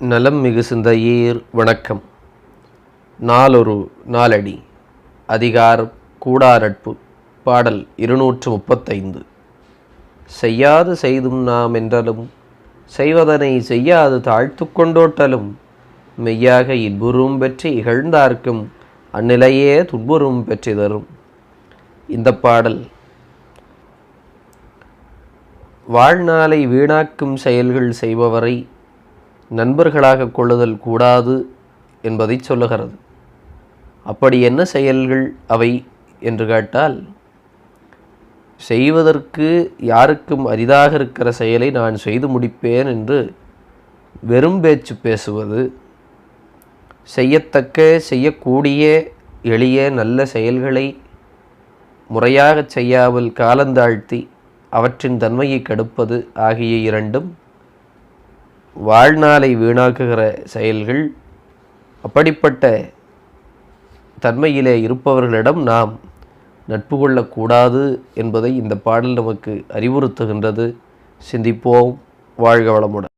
நலம் மிகு சிந்தையீர் வணக்கம். நாளொரு நாளடி. அதிகார் கூடாரட்பு பாடல் இருநூற்று முப்பத்தைந்து செய்யாது செய்தும் நாம் என்றலும் செய்வதனை செய்யாது தாழ்த்து கொண்டோட்டலும் மெய்யாக இன்புறும் பெற்று இகழ்ந்தார்க்கும் அந்நிலையே துன்புறும் பெற்று தரும். இந்த பாடல் வாழ்நாளை வீணாக்கும் செயல்கள் செய்பவரை நண்பர்களாக கொள்ளுதல் கூடாது என்பதை சொல்லுகிறது. அப்படி என்ன செயல்கள் அவை என்று கேட்டால் செய்வதற்கு யாருக்கும் அரிதாக இருக்கிற செயலை நான் செய்து முடிப்பேன் என்று வெறும் பேச்சு பேசுவது செய்யத்தக்க செய்யக்கூடிய எளிய நல்ல செயல்களை முறையாகச் செய்யாமல் காலந்தாழ்த்தி அவற்றின் தன்மையை கெடுப்பது ஆகிய இரண்டும் வாழ்நாளை வீணாக்குகிற செயல்கள் அப்படிப்பட்ட தன்மையிலே இருப்பவர்களிடம் நாம் நட்பு கொள்ளக்கூடாது என்பதை இந்த பாடல் நமக்கு அறிவுறுத்துகின்றது. சிந்திப்போம். வாழ்க வளமுடன்.